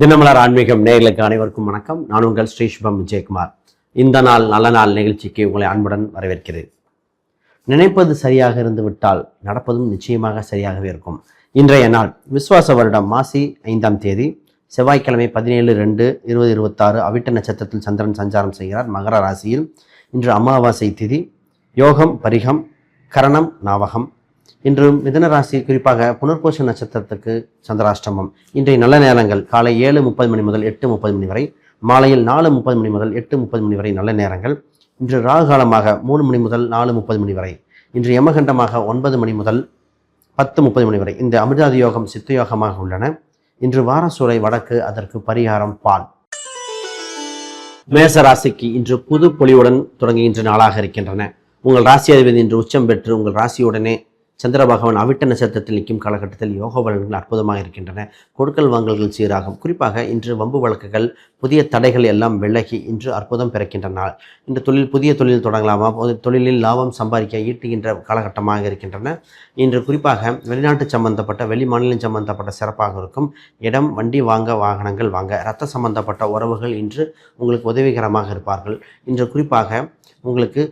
தினமலர் ஆன்மீகம் நேர்களுக்கு அனைவருக்கும் வணக்கம். நான் உங்கள் ஸ்ரீ சுபம் விஜயகுமார். இந்த நாள் நல்ல நாள் நிகழ்ச்சிக்கு உங்களை அன்புடன் வரவேற்கிறேன். நினைப்பது சரியாக இருந்து விட்டால் நடப்பதும் நிச்சயமாக சரியாகவே இருக்கும். இன்றைய நாள் விஸ்வாச வருடம் மாசி ஐந்தாம் தேதி செவ்வாய்க்கிழமை பதினேழு ரெண்டு இருபது இருபத்தாறு அவிட்ட நட்சத்திரத்தில் சந்திரன் சஞ்சாரம் செய்கிறார் மகர ராசியில். இன்று அமாவாசை திதி யோகம் பரிகம் கரணம் நாவகம் இன்று மிதன ராசி குறிப்பாக புனர்கோஷ நட்சத்திரத்துக்கு சந்திராஷ்டமம். இன்றைய நல்ல நேரங்கள் காலை ஏழு முப்பது மணி முதல் எட்டு முப்பது மணி வரை மாலையில் நாலு முப்பது மணி முதல் எட்டு முப்பது மணி வரை நல்ல நேரங்கள். இன்று ராகு காலமாக மூணு மணி முதல் நாலு முப்பது மணி வரை இன்று யமகண்டமாக ஒன்பது மணி முதல் பத்து முப்பது மணி வரை இந்த அமிர்தாதி யோகம் சித்த யோகமாக உள்ளன. இன்று வாரசூரை வடக்கு அதற்கு பரிகாரம் பால். மேச ராசிக்கு இன்று புது பொலிவுடன் தொடங்குகின்ற நாளாக இருக்கின்றன. உங்கள் ராசி அதிபதி இன்று உச்சம் பெற்று உங்கள் ராசியுடனே சந்திர பகவான் அவிட்ட நட்சத்திரத்தில் நிற்கும் காலகட்டத்தில் யோக பலன்கள் அற்புதமாக இருக்கின்றன. கொடுக்கல் வாங்கல்கள் சீராகும். குறிப்பாக இன்று வம்பு வழக்குகள் புதிய தடைகள் எல்லாம் விலகி இன்று அற்புதம் பிறக்கின்ற நாள் இன்று தொழில் புதிய தொழில் தொடங்கலாமா? தொழிலில் லாபம் சம்பாதிக்க ஈட்டுகின்ற காலகட்டமாக இருக்கின்றன. இன்று குறிப்பாக வெளிநாட்டு சம்பந்தப்பட்ட வெளி மாநிலம் சம்பந்தப்பட்ட சிறப்பாக இருக்கும். இடம் வண்டி வாங்க வாகனங்கள் வாங்க இரத்த சம்பந்தப்பட்ட உறவுகள் இன்று உங்களுக்கு உதவிகரமாக இருப்பார்கள். இன்று குறிப்பாக உங்களுக்கு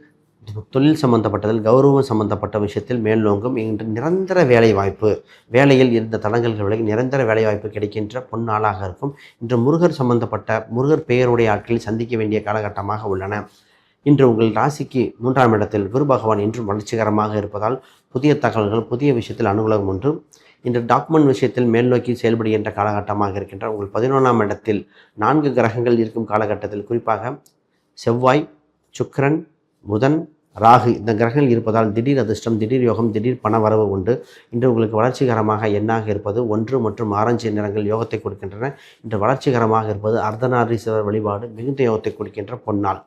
தொழில் சம்பந்தப்பட்டதில் கௌரவம் சம்பந்தப்பட்ட விஷயத்தில் மேல்நோங்கும் இன்று நிரந்தர வேலை வாய்ப்பு வேலையில் இருந்த தடங்கல்கள் விலகி நிரந்தர வேலை வாய்ப்பு கிடைக்கின்ற பொன்னாளாக இருக்கும். இன்று முருகர் சம்பந்தப்பட்ட முருகர் பெயருடைய ஆட்களை சந்திக்க வேண்டிய காலகட்டமாக உள்ளன. இன்று உங்கள் ராசிக்கு மூன்றாம் இடத்தில் குரு பகவான் இன்றும் வளர்ச்சிகரமாக இருப்பதால் புதிய தகவல்கள் புதிய விஷயத்தில் அனுகூலம் ஒன்று இன்று டாக்குமெண்ட் விஷயத்தில் மேல்நோக்கி செயல்படுகின்ற காலகட்டமாக இருக்கின்ற உங்கள் பதினொன்றாம் இடத்தில் நான்கு கிரகங்கள் இருக்கும் காலகட்டத்தில் குறிப்பாக செவ்வாய் சுக்கரன் புதன் ராகு இந்த கிரகங்கள் இருப்பதால் திடீர் அதிர்ஷ்டம் திடீர் யோகம் திடீர் பண வரவு உண்டு. இன்று உங்களுக்கு வளர்ச்சிகரமாக எண்ணாக இருப்பது ஒன்று மற்றும் ஆரஞ்சு நிறங்கள் யோகத்தை கொடுக்கின்றன. இன்று வளர்ச்சிகரமாக இருப்பது அர்த்தநாரீஸ்வரர் வழிபாடு மிகுந்த யோகத்தை கொடுக்கின்ற பொன்னாள்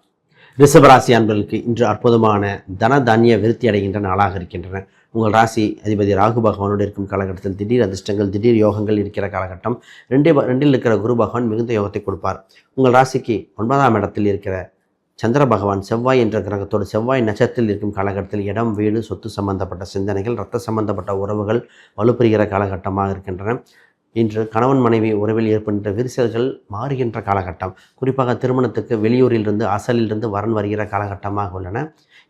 ரிஷபராசி அன்பர்களுக்கு இன்று அற்புதமான தன தானிய விருத்தி அடைகின்ற நாளாக இருக்கின்றன. உங்கள் ராசி அதிபதி ராகு பகவானோடு இருக்கும் காலகட்டத்தில் திடீர் அதிர்ஷ்டங்கள் திடீர் யோகங்கள் இருக்கிற காலகட்டம். ரெண்டே ரெண்டில் இருக்கிற குரு பகவான் மிகுந்த யோகத்தை கொடுப்பார். உங்கள் ராசிக்கு ஒன்பதாம் இடத்தில் இருக்கிற சந்திர பகவான் செவ்வாய் என்ற கிரகத்தோடு செவ்வாய் நட்சத்திரத்தில் இருக்கும் காலகட்டத்தில் இடம் வீடு சொத்து சம்பந்தப்பட்ட சிந்தனைகள் ரத்த சம்பந்தப்பட்ட உறவுகள் வலுப்பெறுகிற காலகட்டமாக இருக்கின்றன. இன்று கணவன் மனைவி உறவில் ஏற்படுகின்ற விரிசல்கள் மாறுகின்ற காலகட்டம். குறிப்பாக திருமணத்துக்கு வெளியூரிலிருந்து அசலிலிருந்து வரன் வருகிற காலகட்டமாக உள்ளன.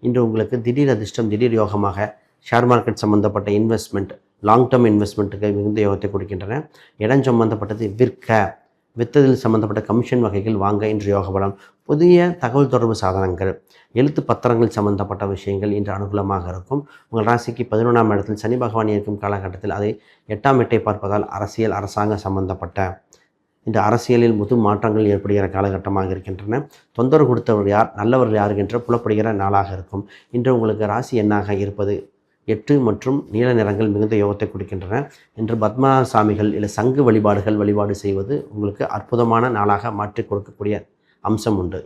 இன்று உங்களுக்கு திடீர் அதிர்ஷ்டம் திடீர் யோகமாக ஷேர் மார்க்கெட் சம்பந்தப்பட்ட இன்வெஸ்ட்மெண்ட் லாங் டேர்ம் இன்வெஸ்ட்மெண்ட்டுக்கு மிகுந்த யோகத்தை கொடுக்கின்றன. இடம் சம்பந்தப்பட்டது விற்க வித்ததில் சம்பந்தப்பட்ட கமிஷன் வகைகள் வாங்க இன்று யோக பலம் புதிய தகவல் தொடர்பு சாதனங்கள் எழுத்து பத்திரங்கள் சம்பந்தப்பட்ட விஷயங்கள் இன்று அனுகூலமாக இருக்கும். உங்கள் ராசிக்கு பதினொன்றாம் இடத்தில் சனி பகவான் இருக்கும் காலகட்டத்தில் அதை எட்டாம் எட்டை பார்ப்பதால் அரசியல் அரசாங்க சம்பந்தப்பட்ட இந்த அரசியலில் முது மாற்றங்கள் ஏற்படுகிற காலகட்டமாக இருக்கின்றன. தொந்தரவு கொடுத்தவர் யார் நல்லவர்கள் யார் என்று புலப்படுகிற நாளாக இருக்கும். இன்று உங்களுக்கு ராசி எண்ணாக இருப்பது எட்டு மற்றும் நீல நிறங்கள் மிகுந்த யோகத்தை கொடுக்கின்றன. இன்று பத்மநாத சாமிகள் இல்லை சங்கு வழிபாடுகள் வழிபாடு செய்வது உங்களுக்கு அற்புதமான நாளாக மாற்றிக் கொடுக்கக்கூடிய அம்சம் உண்டு.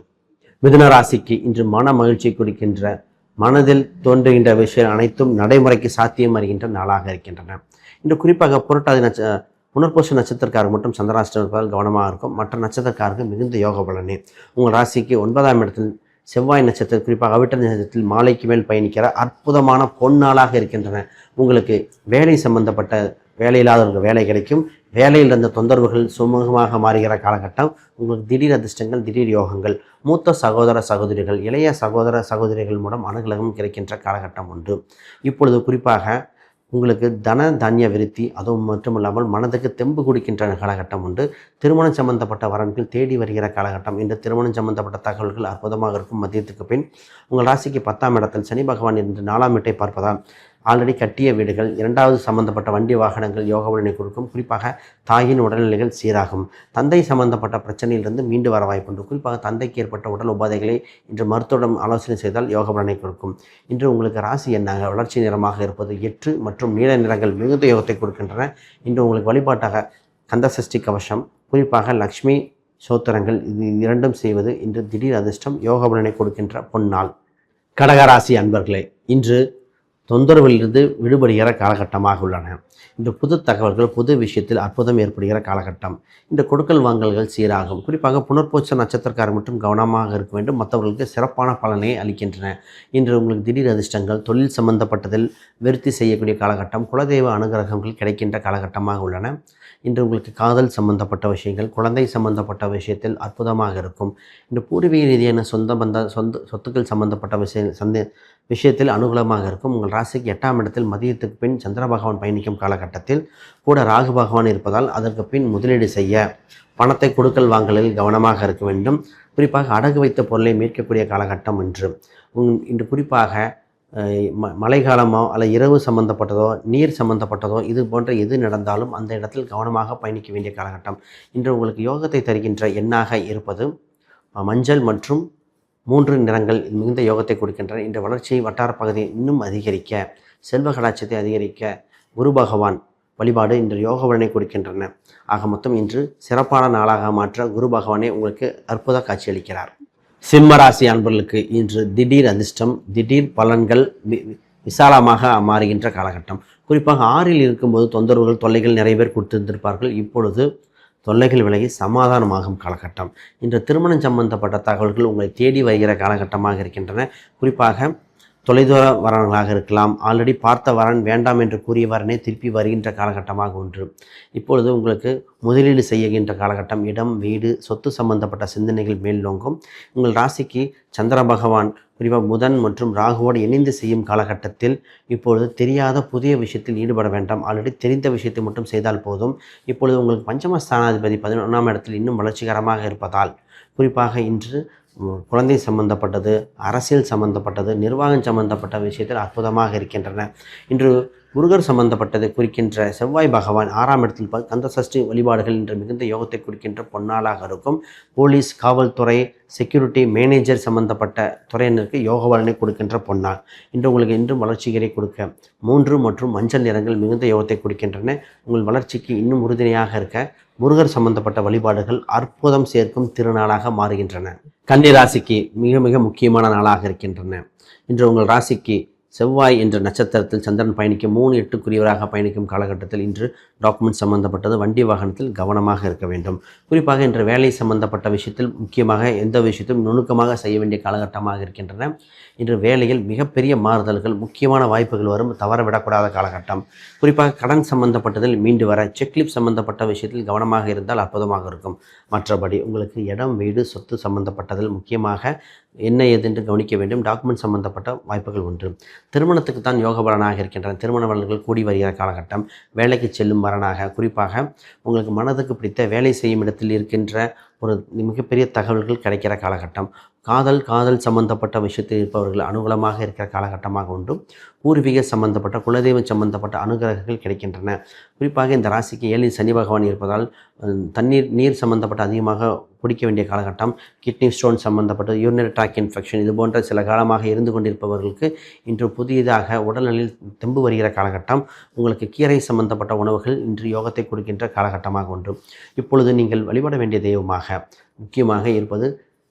மிதுன ராசிக்கு இன்று மன மகிழ்ச்சி கொடுக்கின்ற மனதில் தோன்றுகின்ற விஷயம் அனைத்தும் நடைமுறைக்கு சாத்தியம் வருகின்ற நாளாக இருக்கின்றன. இன்று குறிப்பாக புரட்டாதி நட்ச புனர்பூச நட்சத்திரக்காரர் மட்டும் சந்திராஷ்டம் இருப்பதால் கவனமாக இருக்கும். மற்ற நட்சத்திரக்காரருக்கு மிகுந்த யோக பலனே. உங்கள் ராசிக்கு ஒன்பதாம் இடத்தில் செவ்வாய் நட்சத்திரம் குறிப்பாக அவிட்ட நட்சத்திரத்தில் மாலைக்கு மேல் பயணிக்கிற அற்புதமான பொன்னாளாக இருக்கின்றன. உங்களுக்கு வேலை சம்பந்தப்பட்ட வேலையில்லாதவர்களுக்கு வேலை கிடைக்கும். வேலையில் இருந்த தொந்தரவுகள் சுமூகமாக மாறுகிற காலகட்டம் உங்களுக்கு திடீர் அதிர்ஷ்டங்கள் திடீர் யோகங்கள். மூத்த சகோதர சகோதரிகள் இளைய சகோதர சகோதரிகள் மூலம் அனுகூலம் கிடைக்கின்ற காலகட்டம் உண்டு. இப்பொழுது குறிப்பாக உங்களுக்கு தன தானிய விருத்தி அதுவும் மட்டுமில்லாமல் மனதுக்கு தெம்பு கொடுக்கின்ற காலகட்டம் உண்டு. திருமணம் சம்பந்தப்பட்ட வரன்கள் தேடி வருகிற காலகட்டம். இந்த திருமணம் சம்பந்தப்பட்ட தகவல்கள் அற்புதமாக இருக்கும் மதியத்துக்கு பின். உங்கள் ராசிக்கு பத்தாம் இடத்தில் சனி பகவான் இன்று நாலாம் வீட்டை பார்ப்பதால் ஆல்ரெடி கட்டிய வீடுகள் இரண்டாவது சம்பந்தப்பட்ட வண்டி வாகனங்கள் யோக பலனை கொடுக்கும். குறிப்பாக தாயின் உடல்நிலைகள் சீராகும். தந்தை சம்பந்தப்பட்ட பிரச்சனையிலிருந்து மீண்டு வர வாய்ப்புண்டு குறிப்பாக தந்தைக்கு ஏற்பட்ட உடல் உபாதைகளை இன்று மருத்துவம் ஆலோசனை செய்தால் யோக பலனை கொடுக்கும். இன்று உங்களுக்கு ராசி என்னாக வளர்ச்சி நிறமாக இருப்பது எட்டு மற்றும் நீல நிறங்கள் மிகுந்த யோகத்தை கொடுக்கின்றன. இன்று உங்களுக்கு வழிபாட்டாக கந்த சஷ்டி கவசம் குறிப்பாக லக்ஷ்மி சோத்திரங்கள் இது இரண்டும் செய்வது இன்று திடீர் அதிர்ஷ்டம் யோக பலனை கொடுக்கின்ற பொன்னாள் கடகராசி அன்பர்களே இன்று தொந்தரவிலிருந்து விடுபடுகிற காலகட்டமாக உள்ளன. இந்த புது தகவல்கள் புது விஷயத்தில் அற்புதம் ஏற்படுகிற காலகட்டம். இந்த கொடுக்கல் வாங்கல்கள் சீராகும். குறிப்பாக புனர்பூச்ச நட்சத்திரக்காரர் மட்டும் கவனமாக இருக்க வேண்டும். மற்றவர்களுக்கு சிறப்பான பலனை அளிக்கின்றன. இன்று உங்களுக்கு திடீர் அதிர்ஷ்டங்கள் தொழில் சம்பந்தப்பட்டதில் விருத்தி செய்யக்கூடிய காலகட்டம் குலதெய்வ அனுகிரகங்கள் கிடைக்கின்ற காலகட்டமாக உள்ளன. இன்று உங்களுக்கு காதல் சம்பந்தப்பட்ட விஷயங்கள் குழந்தை சம்பந்தப்பட்ட விஷயத்தில் அற்புதமாக இருக்கும். இன்று பூர்வீக ரீதியான சொந்த பந்த சொந்த சொத்துக்கள் சம்பந்தப்பட்ட விஷய சந்த விஷயத்தில் அனுகூலமாக இருக்கும். உங்கள் ராசிக்கு எட்டாம் இடத்தில் மதியத்துக்கு பின் சந்திர பகவான் பயணிக்கும் காலகட்டத்தில் கூட ராகு பகவான் இருப்பதால் அதற்கு பின் முதலீடு செய்ய பணத்தை கொடுக்கல் வாங்கலில் கவனமாக இருக்க வேண்டும். குறிப்பாக அடகு வைத்த பொருளை மீட்கக்கூடிய காலகட்டம் என்று இன்று குறிப்பாக ம மழைக்காலமோ அல்ல இரவு சம்பந்தப்பட்டதோ நீர் சம்பந்தப்பட்டதோ இது போன்ற எது நடந்தாலும் அந்த இடத்தில் கவனமாக பயணிக்க வேண்டிய காலகட்டம். இன்று உங்களுக்கு யோகத்தை தருகின்ற எண்ணாக இருப்பது மஞ்சள் மற்றும் மூன்று நிறங்கள் மிகுந்த யோகத்தை கொடுக்கின்றன. இந்த வளர்ச்சியை வட்டார பகுதியை இன்னும் அதிகரிக்க செல்வ கலாச்சாரத்தை அதிகரிக்க குரு பகவான் வழிபாடு இன்று யோக பலனை கொடுக்கின்றன. ஆக மொத்தம் இன்று சிறப்பான நாளாக மாற்ற குரு பகவானே உங்களுக்கு அற்புத காட்சியளிக்கிறார். சிம்மராசி அன்பர்களுக்கு இன்று திடீர் அதிர்ஷ்டம் திடீர் பலன்கள் வி- விசாலமாக மாறுகின்ற காலகட்டம். குறிப்பாக ஆறில் இருக்கும்போது தொந்தரவுகள் தொல்லைகள் நிறைய பேர் கொடுத்திருந்திருப்பார்கள். இப்பொழுது தொல்லைகள் விலகி சமாதானமாகும் காலகட்டம். இன்று திருமணம் சம்பந்தப்பட்ட தகவல்கள் உங்களை தேடி வருகிற காலகட்டமாக இருக்கின்றன. குறிப்பாக தொலைதூர வரன்களாக இருக்கலாம். ஆல்ரெடி பார்த்த வரன் வேண்டாம் என்று கூறிய வரனே திருப்பி வருகின்ற காலகட்டமாக ஒன்று. இப்பொழுது உங்களுக்கு முதலீடு செய்கின்ற காலகட்டம். இடம் வீடு சொத்து சம்பந்தப்பட்ட சிந்தனைகள் மேல்நோங்கும் உங்கள் ராசிக்கு சந்திர பகவான் குறிப்பாக புதன் மற்றும் ராகுவோடு இணைந்து செய்யும் காலகட்டத்தில் இப்பொழுது தெரியாத புதிய விஷயத்தில் ஈடுபட வேண்டாம். ஆல்ரெடி தெரிந்த விஷயத்தை மட்டும் செய்தால் போதும். இப்பொழுது உங்களுக்கு பஞ்சம ஸ்தானாதிபதி பதினொன்றாம் இடத்தில் இன்னும் வளர்ச்சிகரமாக இருப்பதால் குறிப்பாக இன்று குழந்தை சம்பந்தப்பட்டது அரசியல் சம்பந்தப்பட்டது நிர்வாகம் சம்பந்தப்பட்ட விஷயத்தில் அற்புதமாக இருக்கின்றன. இன்று முருகர் சம்பந்தப்பட்டது குறிக்கின்ற செவ்வாய் பகவான் ஆறாம் இடத்தில் கந்த சஷ்டி வழிபாடுகள் என்ற மிகுந்த யோகத்தை குறிக்கின்ற பொன்னாளாக இருக்கும். போலீஸ் காவல்துறை செக்யூரிட்டி மேனேஜர் சம்பந்தப்பட்ட துறையினருக்கு யோக பலனை கொடுக்கின்ற பொன்னாள். இன்று உங்களுக்கு இன்றும் வளர்ச்சிகளை கொடுக்க மூன்று மற்றும் மஞ்சள் நிறங்கள் மிகுந்த யோகத்தை கொடுக்கின்றன. உங்கள் வளர்ச்சிக்கு இன்னும் உறுதுணையாக இருக்க முருகர் சம்பந்தப்பட்ட வழிபாடுகள் அற்புதம் சேர்க்கும் திருநாளாக மாறுகின்றன. கன்னி ராசிக்கு மிக மிக முக்கியமான நாளாக இருக்கின்றன. இன்று உங்கள் ராசிக்கு செவ்வாய் என்ற நட்சத்திரத்தில் சந்திரன் பயணிக்கும் மூணு எட்டுக்குரியவராக பயணிக்கும் காலகட்டத்தில் இன்று டாக்குமெண்ட் சம்பந்தப்பட்டது. வண்டி வாகனத்தில் கவனமாக இருக்க வேண்டும். குறிப்பாக இன்று வேலை சம்பந்தப்பட்ட விஷயத்தில் முக்கியமாக எந்த விஷயத்தையும் நுணுக்கமாக செய்ய வேண்டிய காலகட்டமாக இருக்கின்றன. இன்று வேலையில் மிகப்பெரிய மாறுதல்கள் முக்கியமான வாய்ப்புகள் வரும். தவறவிடக்கூடாத காலகட்டம். குறிப்பாக கடன் சம்பந்தப்பட்டதில் மீண்டு வர செக்லிப் சம்பந்தப்பட்ட விஷயத்தில் கவனமாக இருந்தால் அற்புதமாக இருக்கும். மற்றபடி உங்களுக்கு இடம் வீடு சொத்து சம்பந்தப்பட்டதில் முக்கியமாக என்ன ஏதென்று கவனிக்க வேண்டும். டாக்குமெண்ட் சம்பந்தப்பட்ட வாய்ப்புகள் உண்டு. திருமணத்துக்கு தான் யோக பலனாக இருக்கின்றன. திருமண பலன்கள் கூடி வருகிற காலகட்டம். வேலைக்கு செல்லும் வரனாக குறிப்பாக உங்களுக்கு மனதுக்கு பிடித்த வேலை செய்யும் இடத்தில் இருக்கின்ற ஒரு மிகப்பெரிய தகவல்கள் கிடைக்கிற காலகட்டம். காதல் காதல் சம்பந்தப்பட்ட விஷயத்தில் இருப்பவர்கள் அனுகூலமாக இருக்கிற காலகட்டமாக உண்டும் பூர்வீக சம்பந்தப்பட்ட குலதெய்வம் சம்பந்தப்பட்ட அனுகிரகங்கள் கிடைக்கின்றன. குறிப்பாக இந்த ராசிக்கு ஏழில் சனி பகவான் இருப்பதால் தண்ணீர் நீர் சம்பந்தப்பட்ட அதிகமாக குடிக்க வேண்டிய காலகட்டம். கிட்னி ஸ்டோன் சம்பந்தப்பட்ட யூரினரி ட்ராக் இன்ஃபெக்ஷன் இது போன்ற சில காலமாக இருந்து கொண்டிருப்பவர்களுக்கு இன்று புதியதாக உடல்நலில் தெம்பு வருகிற காலகட்டம். உங்களுக்கு கீரை சம்பந்தப்பட்ட உணவுகள் இன்று யோகத்தை கொடுக்கின்ற காலகட்டமாக ஒன்று இப்பொழுது நீங்கள் வழிபட வேண்டிய தெய்வமாக முக்கியமாக இருப்பது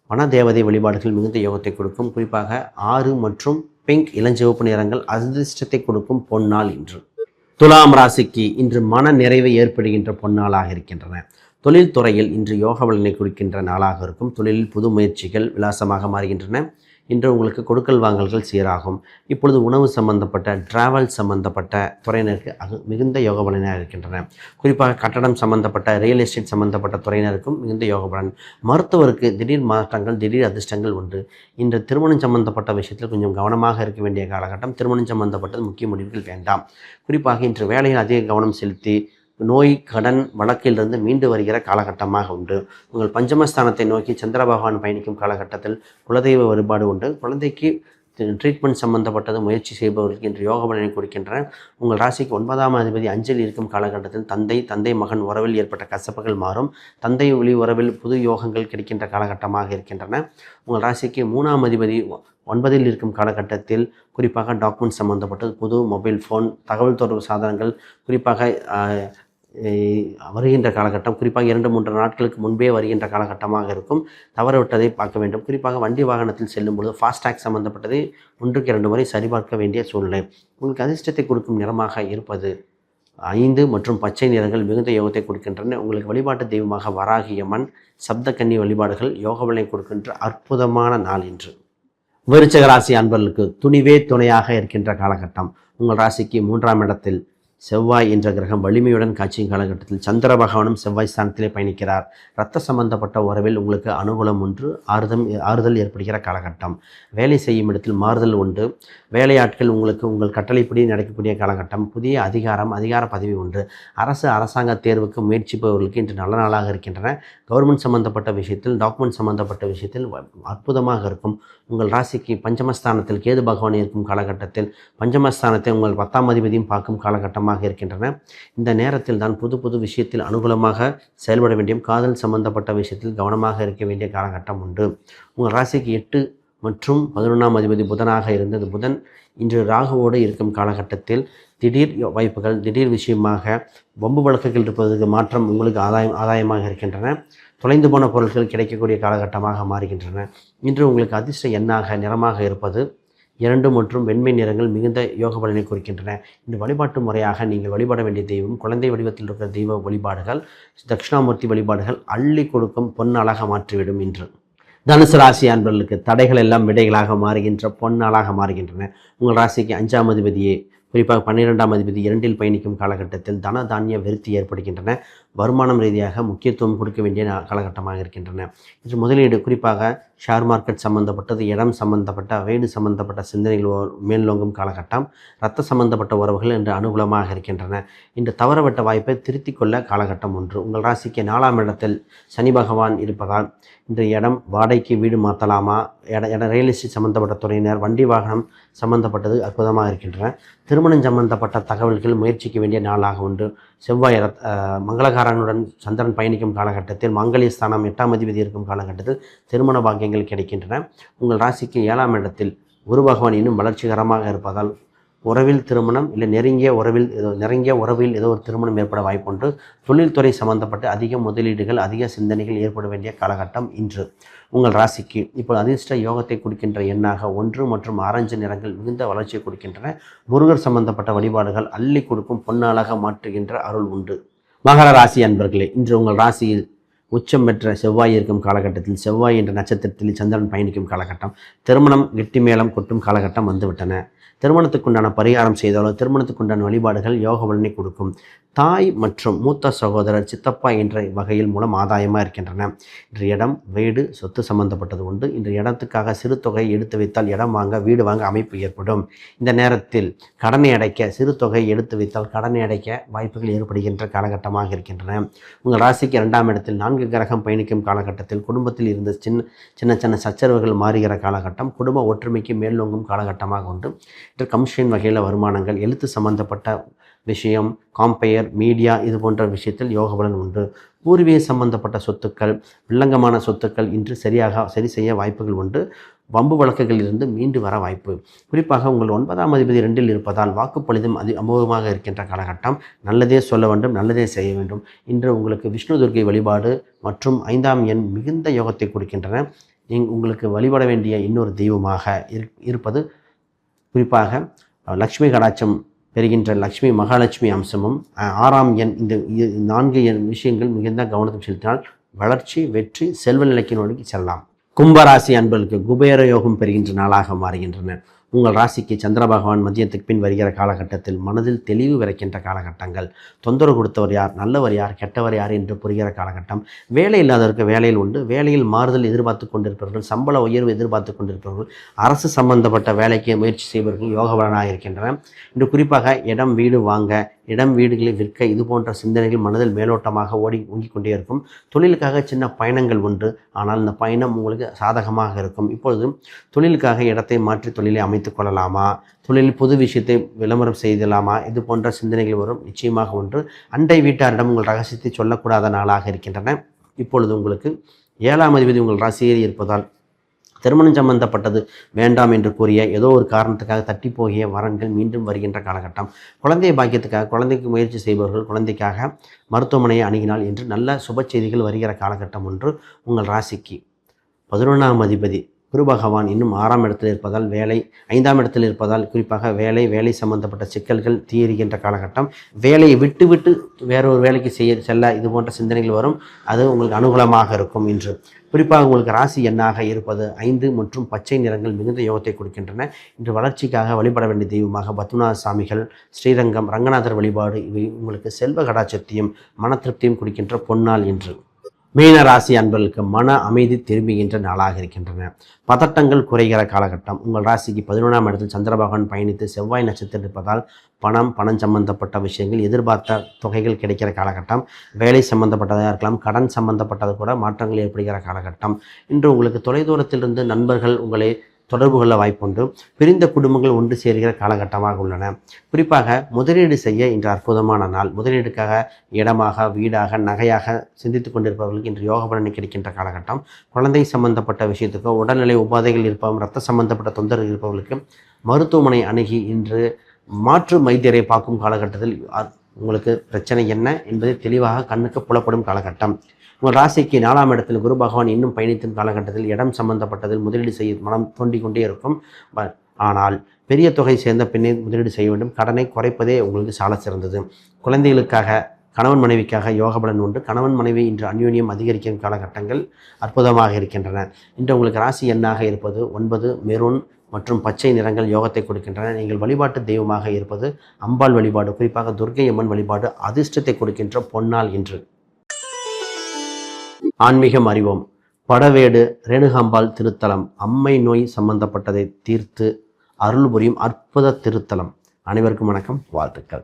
வனதேவதை வழிபாடுகள் மிகுந்த யோகத்தை கொடுக்கும். குறிப்பாக ஆறு மற்றும் பிங்க் இளஞ்சிவப்பு நிறங்கள் அதிர்ஷ்டத்தை கொடுக்கும் பொன்னாள் இன்று. துலாம் ராசிக்கு இன்று மன நிறைவை ஏற்படுகின்ற பொன்னாளாக இருக்கின்றன. தொழில் துறையில் இன்று யோக பலனை குறிக்கின்ற நாளாக இருக்கும். தொழிலில் புது முயற்சிகள் விலாசமாக மாறுகின்றன. இன்று உங்களுக்கு கொடுக்கல் வாங்கல்கள் சீராகும். இப்பொழுது உணவு சம்பந்தப்பட்ட டிராவல் சம்பந்தப்பட்ட துறையினருக்கு அது மிகுந்த யோக பலனாக இருக்கின்றன. குறிப்பாக கட்டடம் சம்பந்தப்பட்ட ரியல் எஸ்டேட் சம்பந்தப்பட்ட துறையினருக்கும் மிகுந்த யோக பலன் மருத்துவருக்கு திடீர் மாற்றங்கள் திடீர் அதிர்ஷ்டங்கள் உண்டு. இன்று திருமணம் சம்பந்தப்பட்ட விஷயத்தில் கொஞ்சம் கவனமாக இருக்க வேண்டிய காலகட்டம் திருமணம் சம்பந்தப்பட்டது முக்கிய முடிவுகள் வேண்டாம். குறிப்பாக இன்று வேலையில் அதிக கவனம் செலுத்தி நோய் கடன் வழக்கிலிருந்து மீண்டு வருகிற காலகட்டமாக உண்டு. உங்கள் பஞ்சமஸ்தானத்தை நோக்கி சந்திர பகவான் பயணிக்கும் காலகட்டத்தில் குலதெய்வ வழிபாடு உண்டு. குழந்தைக்கு ட்ரீட்மெண்ட் சம்பந்தப்பட்டது முயற்சி செய்பவர்களுக்கு இன்று யோக பலனை கொடுக்கின்றன. உங்கள் ராசிக்கு ஒன்பதாம் அதிபதி அஞ்சல் இருக்கும் காலகட்டத்தில் தந்தை தந்தை மகன் உறவில் ஏற்பட்ட கசப்புகள் மாறும். தந்தை ஒளி உறவில் புது யோகங்கள் கிடைக்கின்ற காலகட்டமாக இருக்கின்றன. உங்கள் ராசிக்கு மூணாம் அதிபதி ஒன்பதில் இருக்கும் காலகட்டத்தில் குறிப்பாக டாக்குமெண்ட் சம்பந்தப்பட்டது புது மொபைல் ஃபோன் தகவல் தொடர்பு சாதனங்கள் குறிப்பாக வருகின்ற காலகட்டம் குறிப்பாக இரண்டு மூன்று நாட்களுக்கு முன்பே வருகின்ற காலகட்டமாக இருக்கும். தவறவிட்டதை பார்க்க வேண்டும். குறிப்பாக வண்டி வாகனத்தில் செல்லும் பொழுது ஃபாஸ்டாக் சம்பந்தப்பட்டதை ஒன்றுக்கு இரண்டு முறை சரிபார்க்க வேண்டிய சூழ்நிலை. உங்களுக்கு அதிர்ஷ்டத்தை கொடுக்கும் நிறமாக இருப்பது ஐந்து மற்றும் பச்சை நிறங்கள் மிகுந்த யோகத்தை கொடுக்கின்றன. உங்களுக்கு வழிபாட்டு தெய்வமாக வராகியம்மன் கன்னி வழிபாடுகள் யோக விலை கொடுக்கின்ற அற்புதமான நாள் இன்று. விருச்சக ராசி அன்பர்களுக்கு துணிவே துணையாக இருக்கின்ற காலகட்டம். உங்கள் ராசிக்கு மூன்றாம் இடத்தில் செவ்வாய் என்ற கிரகம் வலிமையுடன் காட்சியும் காலகட்டத்தில் சந்திர பகவானும் செவ்வாய் ஸ்தானத்திலே பயணிக்கிறார். ரத்த சம்பந்தப்பட்ட உறவில் உங்களுக்கு அனுகூலம் ஒன்று ஆறுதல் ஆறுதல் ஏற்படுகிற காலகட்டம். வேலை செய்யும் இடத்தில் மாறுதல் உண்டு. வேலையாட்கள் உங்களுக்கு உங்கள் கட்டளைப்படி நடக்கக்கூடிய காலகட்டம். புதிய அதிகாரம் அதிகார பதவி உண்டு அரசு அரசாங்க தேர்வுக்கு முயற்சிப்பவர்களுக்கு இன்று நல்ல நாளாக இருக்கின்றன. கவர்மெண்ட் சம்பந்தப்பட்ட விஷயத்தில் டாக்குமெண்ட் சம்பந்தப்பட்ட விஷயத்தில் வ- அற்புதமாக இருக்கும். உங்கள் ராசிக்கு பஞ்சமஸ்தானத்தில் கேது பகவான் இருக்கும் காலகட்டத்தில் பஞ்சமஸ்தானத்தை உங்கள் பத்தாம் அதிபதியும் பார்க்கும் காலகட்டமாக இருக்கின்றன. இந்த நேரத்தில் தான் புது புது விஷயத்தில் அனுகூலமாக செயல்பட வேண்டியும் காதல் சம்பந்தப்பட்ட விஷயத்தில் கவனமாக இருக்க வேண்டிய காலகட்டம் உண்டு. உங்கள் ராசிக்கு எட்டு மற்றும் பதினொன்றாம் அதிபதி புதனாக இருந்தது புதன் இன்று ராகுவோடு இருக்கும் காலகட்டத்தில் திடீர் வாய்ப்புகள் திடீர் விஷயமாக வம்பு வழக்குகள் இருப்பதற்கு மாற்றம் உங்களுக்கு ஆதாயம் ஆதாயமாக இருக்கின்றன. தொலைந்து போன பொருட்கள் கிடைக்கக்கூடிய காலகட்டமாக மாறுகின்றன. இன்று உங்களுக்கு அதிர்ஷ்ட எண்ணாக நிறமாக இருப்பது இரண்டு மற்றும் வெண்மை நிறங்கள் மிகுந்த யோக பலனை குறிக்கின்றன. இந்த வழிபாட்டு முறையாக நீங்கள் வழிபட வேண்டிய தெய்வம் குழந்தை வடிவத்தில் இருக்கிற தெய்வ வழிபாடுகள் தட்சிணாமூர்த்தி வழிபாடுகள் அள்ளி கொடுக்கும் அழகாக மாற்றிவிடும் இன்று. தனுசு ராசி அன்பர்களுக்கு தடைகள் எல்லாம் விடைகளாக மாறுகின்ற பொன்னாளாக மாறுகின்றன. உங்கள் ராசிக்கு அஞ்சாம் அதிபதியே குறிப்பாக பன்னிரெண்டாம் அதிபதி இரண்டில் பயணிக்கும் காலகட்டத்தில் தன தானிய விருத்தி ஏற்படுகின்றன. வருமானம் ரீதியாக முக்கியத்துவம் கொடுக்க வேண்டிய காலகட்டமாக இருக்கின்றன. இன்று முதலீடு குறிப்பாக ஷேர் மார்க்கெட் சம்பந்தப்பட்டது இடம் சம்பந்தப்பட்ட வீடு சம்பந்தப்பட்ட சிந்தனைகள் ஓ- காலகட்டம் இரத்த சம்பந்தப்பட்ட உறவுகள் இன்று அனுகூலமாக இருக்கின்றன. இன்று தவறவிட்ட வாய்ப்பை திருத்திக் கொள்ள காலகட்டம் ஒன்று. உங்கள் ராசிக்கு நாலாம் இடத்தில் சனி பகவான் இருப்பதால் இன்று இடம் வாடகைக்கு வீடு மாற்றலாமா இட இட ரியல் எஸ்டேட் சம்பந்தப்பட்ட துறையினர் வண்டி வாகனம் சம்பந்தப்பட்டது அற்புதமாக இருக்கின்றன. திருமணம் சம்பந்தப்பட்ட தகவல்கள் முயற்சிக்க வேண்டிய நாளாக உண்டு செவ்வாய் ரத்- அஹ், சந்திரன் பயணிக்கும் காலகட்டத்தில் மாங்கல்ய ஸ்தானம் எட்டாம் அதிபதி இருக்கும் காலகட்டத்தில் திருமண பாக்கியங்கள் கிடைக்கின்றன. உங்கள் ராசிக்கு ஏழாம் இடத்தில் குரு பகவான் இன்னும் வளர்ச்சிகரமாக இருப்பதால் உறவில் திருமணம் இல்லை நெருங்கிய உறவில் ஏதோ நெருங்கிய உறவில் ஏதோ ஒரு திருமணம் ஏற்பட வாய்ப்புண்டு. தொழில்துறை சம்பந்தப்பட்டு அதிக முதலீடுகள் அதிக சிந்தனைகள் ஏற்பட வேண்டிய காலகட்டம் இன்று. உங்கள் ராசிக்கு இப்போ அதிர்ஷ்ட யோகத்தை கொடுக்கின்ற எண்ணாக ஒன்று மற்றும் ஆரஞ்சு நிறங்கள் மிகுந்த வளர்ச்சியை கொடுக்கின்றன. முருகர் சம்பந்தப்பட்ட வழிபாடுகள் அள்ளி கொடுக்கும் பொன்னாளாக மாற்றுகின்ற அருள் உண்டு. மகர ராசி அன்பர்களே இன்று உங்கள் ராசியில் உச்சம் பெற்ற செவ்வாய் இருக்கும் காலகட்டத்தில் செவ்வாய் என்ற நட்சத்திரத்தில் சந்திரன் பயணிக்கும் காலகட்டம் திருமணம் கெட்டி மேளம் கொட்டும் காலகட்டம் வந்துவிட்டன. திருமணத்துக்குண்டான பரிகாரம் செய்தாலோ திருமணத்துக்குண்டான வழிபாடுகள் யோக பலனை கொடுக்கும். தாய் மற்றும் மூத்த சகோதரர் சித்தப்பா என்ற வகையில் மூலம் ஆதாயமாக இருக்கின்றன. இன்று இடம் வீடு சொத்து சம்பந்தப்பட்டது உண்டு. இன்று இடத்துக்காக சிறு தொகை எடுத்து வைத்தால் இடம் வாங்க வீடு வாங்க அமைப்பு ஏற்படும். இந்த நேரத்தில் கடனை அடைக்க சிறு தொகை எடுத்து வைத்தால் கடனை அடைக்க வாய்ப்புகள் ஏற்படுகின்ற காலகட்டமாக இருக்கின்றன. உங்கள் ராசிக்கு இரண்டாம் இடத்தில் நான்கு கிரகம் பயணிக்கும் காலகட்டத்தில் குடும்பத்தில் இருந்த சின்ன சின்ன சின்ன சச்சரவுகள் மாறுகிற காலகட்டம் குடும்ப ஒற்றுமைக்கு மேலோங்கும் காலகட்டமாக உண்டு. இன்று கமிஷன் வகையில் வருமானங்கள் எழுத்து சம்பந்தப்பட்ட விஷயம் காம்பயர் மீடியா இது போன்ற விஷயத்தில் யோக பலன் உண்டு. பூர்வீக சம்பந்தப்பட்ட சொத்துக்கள் வில்லங்கமான சொத்துக்கள் இன்று சரியாக சரி செய்ய வாய்ப்புகள் உண்டு. வம்பு வழக்குகளில் இருந்து மீண்டு வர வாய்ப்பு. குறிப்பாக உங்கள் ஒன்பதாம் அதிபதி ரெண்டில் இருப்பதால் வாக்குப்பொழுதும் அதி அமோகமாக இருக்கின்ற காலகட்டம். நல்லதே சொல்ல வேண்டும் நல்லதே செய்ய வேண்டும். இன்று உங்களுக்கு விஷ்ணு துர்க்கை வழிபாடு மற்றும் ஐந்தாம் எண் மிகுந்த யோகத்தை கொடுக்கின்றன. நீங் உங்களுக்கு வழிபட வேண்டிய இன்னொரு தெய்வமாக இரு- இருப்பது குறிப்பாக லக்ஷ்மி கடாட்சம் பெறுகின்ற லக்ஷ்மி மகாலட்சுமி அம்சமும் ஆறாம் எண் இந்த நான்கு எண் விஷயங்கள் மிகுந்த கவனத்தை செலுத்தினால் வளர்ச்சி வெற்றி செல்வ நிலைக்கு நோக்கி செல்லலாம். கும்பராசி அன்பர்களுக்கு குபேர யோகம் பெறுகின்ற நாளாக மாறுகின்றன. உங்கள் ராசிக்கு சந்திர பகவான் மதியத்துக்கு பின் வருகிற காலகட்டத்தில் மனதில் தெளிவு விரைக்கின்ற காலகட்டங்கள். தொந்தரவு கொடுத்தவர் யார்? நல்லவர் யார்? கெட்டவர் யார்? என்று புரிகிற காலகட்டம். வேலை இல்லாதவருக்கு வேலையில் உண்டு. வேலையில் மாறுதல் எதிர்பார்த்து கொண்டிருப்பவர்கள் சம்பள உயர்வு எதிர்பார்த்து கொண்டிருப்பவர்கள் அரசு சம்பந்தப்பட்ட வேலைக்கு முயற்சி செய்பவர்கள் யோகபலனாக இருக்கின்றன இன்று குறிப்பாக இடம் வீடு வாங்க இடம் வீடுகளை விற்க இது போன்ற சிந்தனைகள் மனதில் மேலோட்டமாக ஓடி ஓங்கிக் கொண்டே இருக்கும். தொழிலுக்காக சின்ன பயணங்கள் உண்டு ஆனால் இந்த பயணம் உங்களுக்கு சாதகமாக இருக்கும். இப்பொழுது தொழிலுக்காக இடத்தை மாற்றி தொழிலை அமைத்துக் கொள்ளலாமா? தொழிலில் புது விஷயத்தை விளம்பரம் செய்தலாமா? இது போன்ற சிந்தனைகள் வரும். நிச்சயமாக ஒன்று. அண்டை வீட்டாரிடம் உங்கள் ரகசியத்தை சொல்லக்கூடாத நாளாக இருக்கின்றன. இப்பொழுது உங்களுக்கு ஏழாம் அதிபதி உங்கள் ராசியில் இருப்பதால் திருமணம் சம்பந்தப்பட்டது. வேண்டாம் என்று கூறிய ஏதோ ஒரு காரணத்துக்காக தட்டி போகிய வரன்கள் மீண்டும் வருகின்ற காலகட்டம். குழந்தை பாக்கியத்துக்காக குழந்தைக்கு முயற்சி செய்பவர்கள் குழந்தைக்காக மருத்துவமனையை அணுகினால் என்று நல்ல சுப செய்திகள் வருகிற காலகட்டம் ஒன்று உங்கள் ராசிக்கு. பதினொன்றாம் அதிபதி குரு பகவான் இன்னும் ஆறாம் இடத்தில் இருப்பதால் வேலை ஐந்தாம் இடத்தில் இருப்பதால் குறிப்பாக வேலை வேலை சம்பந்தப்பட்ட சிக்கல்கள் தீருகின்ற காலகட்டம். வேலையை விட்டு விட்டு வேறொரு வேலைக்கு செய்ய செல்ல இது போன்ற சிந்தனைகள் வரும். அது உங்களுக்கு அனுகூலமாக இருக்கும் என்று குறிப்பாக உங்களுக்கு ராசி எண்ணாக இருப்பது ஐந்து மற்றும் பச்சை நிறங்கள் மிகுந்த யோகத்தை கொடுக்கின்றன. இன்று வளர்ச்சிக்காக வழிபட வேண்டிய தெய்வமாக பத்மநாத சாமிகள் ஸ்ரீரங்கம் ரங்கநாதர் வழிபாடு இவை உங்களுக்கு செல்வ கடாச்சத்தையும் மன திருப்தியும் கொடுக்கின்ற பொன்னாள் என்று மீன ராசி அன்பர்களுக்கு மன அமைதி திரும்புகின்ற நாளாக இருக்கின்றன. பதட்டங்கள் குறைகிற காலகட்டம். உங்கள் ராசிக்கு பதினொன்றாம் இடத்தில் சந்திரபகவான் பயணித்து செவ்வாய் நட்சத்திரம் இருப்பதால் பணம் பணம் சம்பந்தப்பட்ட விஷயங்கள் எதிர்பார்த்த தொகைகள் கிடைக்கிற காலகட்டம். வேலை சம்பந்தப்பட்டதாக இருக்கலாம் கடன் சம்பந்தப்பட்டது கூட மாற்றங்கள் ஏற்படுகிற காலகட்டம். இன்று உங்களுக்கு தொலைதூரத்திலிருந்து நண்பர்கள் உங்களை தொடர்பு கொள்ள வாய்ப்புண்டு. பிரிந்த குடும்பங்கள் ஒன்று சேர்கிற காலகட்டமாக உள்ளன. குறிப்பாக முதலீடு செய்ய இன்று அற்புதமான நாள். முதலீடுக்காக இடமாக வீடாக நகையாக சிந்தித்து கொண்டிருப்பவர்களுக்கு இன்று யோக பலனை கிடைக்கின்ற காலகட்டம். குழந்தை சம்பந்தப்பட்ட விஷயத்துக்கோ உடல்நிலை உபாதைகள் இருப்பவங்க ரத்த சம்பந்தப்பட்ட தொந்தரவு இருப்பவர்களுக்கு மருத்துவமனை அணுகி இன்று மாற்று வைத்தியரை பார்க்கும் காலகட்டத்தில் உங்களுக்கு பிரச்சனை என்ன என்பதை தெளிவாக கண்ணுக்கு புலப்படும் காலகட்டம். உங்கள் ராசிக்கு நாலாம் இடத்தில் குரு பகவான் இன்னும் பயணிக்கும் காலகட்டத்தில் இடம் சம்பந்தப்பட்டதில் முதலீடு செய்ய மனம் தோண்டிக் கொண்டே இருக்கும் ஆனால் பெரிய தொகை சேர்ந்த பின்னே முதலீடு செய்ய வேண்டும். கடனை குறைப்பதே உங்களுக்கு சால சிறந்தது. குழந்தைகளுக்காக கணவன் மனைவிக்காக யோக பலன் உண்டு. கணவன் மனைவி இன்று அந்யோன்யம் அதிகரிக்கும் காலகட்டங்கள் அற்புதமாக இருக்கின்றன. இன்று உங்களுக்கு ராசி எண்ணாக இருப்பது ஒன்பது மெரூன் மற்றும் பச்சை நிறங்கள் யோகத்தை கொடுக்கின்றன. நீங்கள் வழிபாட்டு தெய்வமாக இருப்பது அம்பாள் வழிபாடு குறிப்பாக துர்க்கை அம்மன் வழிபாடு அதிர்ஷ்டத்தை கொடுக்கின்ற பொன்னாள் இன்று. ஆன்மீகம் அறிவோம். படவேடு ரேணுகாம்பாள் திருத்தலம் அம்மை நோய் சம்பந்தப்பட்டதை தீர்த்து அருள் புரியும் அற்புத திருத்தலம். அனைவருக்கும் வணக்கம் வாழ்த்துக்கள்.